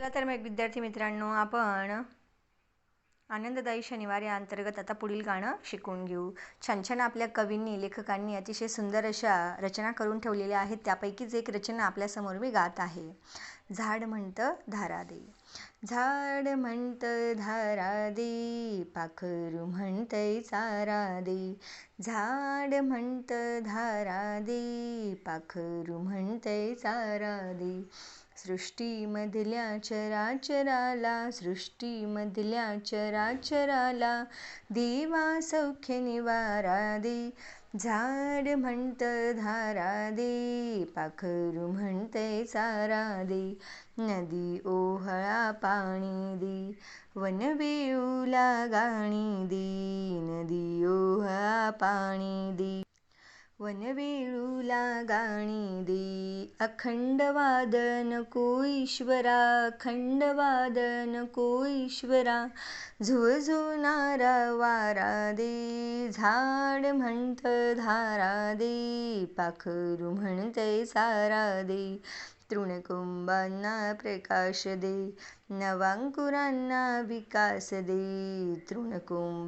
चला तर मग विद्यार्थी मित्रांनो आपण आनंददायी शनिवार या अंतर्गत आता पुढील गाणं शिकून घेऊ. छान छान आपल्या कवींनी लेखकांनी अतिशय सुंदर अशा रचना करून ठेवलेल्या आहेत. त्यापैकीच एक रचना आपल्यासमोर मी गात आहे. झाड म्हणतं धारा दे. झाड म्हणतं धारा दे पाखरू म्हणतंय चारा दे. झाड म्हणतं धारा दे पाखरू म्हणतंय चारा दे. सृष्टीमधल्या चराचराला सृष्टीमधल्या चराचराला देवा सौख्य निवारा दे. झाड म्हणत धारा दे पाखरू म्हणते चारा दे. नदी ओहळा पाणी दे वनवेऊला गाणी दे. नदी ओहळा पाणी दे. वनवेळूला गाणी दे. अखंड वादन को ईश्वरा अखंड वादन को ईश्वरा. झुळझुळणारा वारा दे झाड म्हणत धारा दे पाखरू म्हणते सारा दे. तृणकुंबांना प्रकाश दे नवांकुरांना विकास दे. तृणकुंब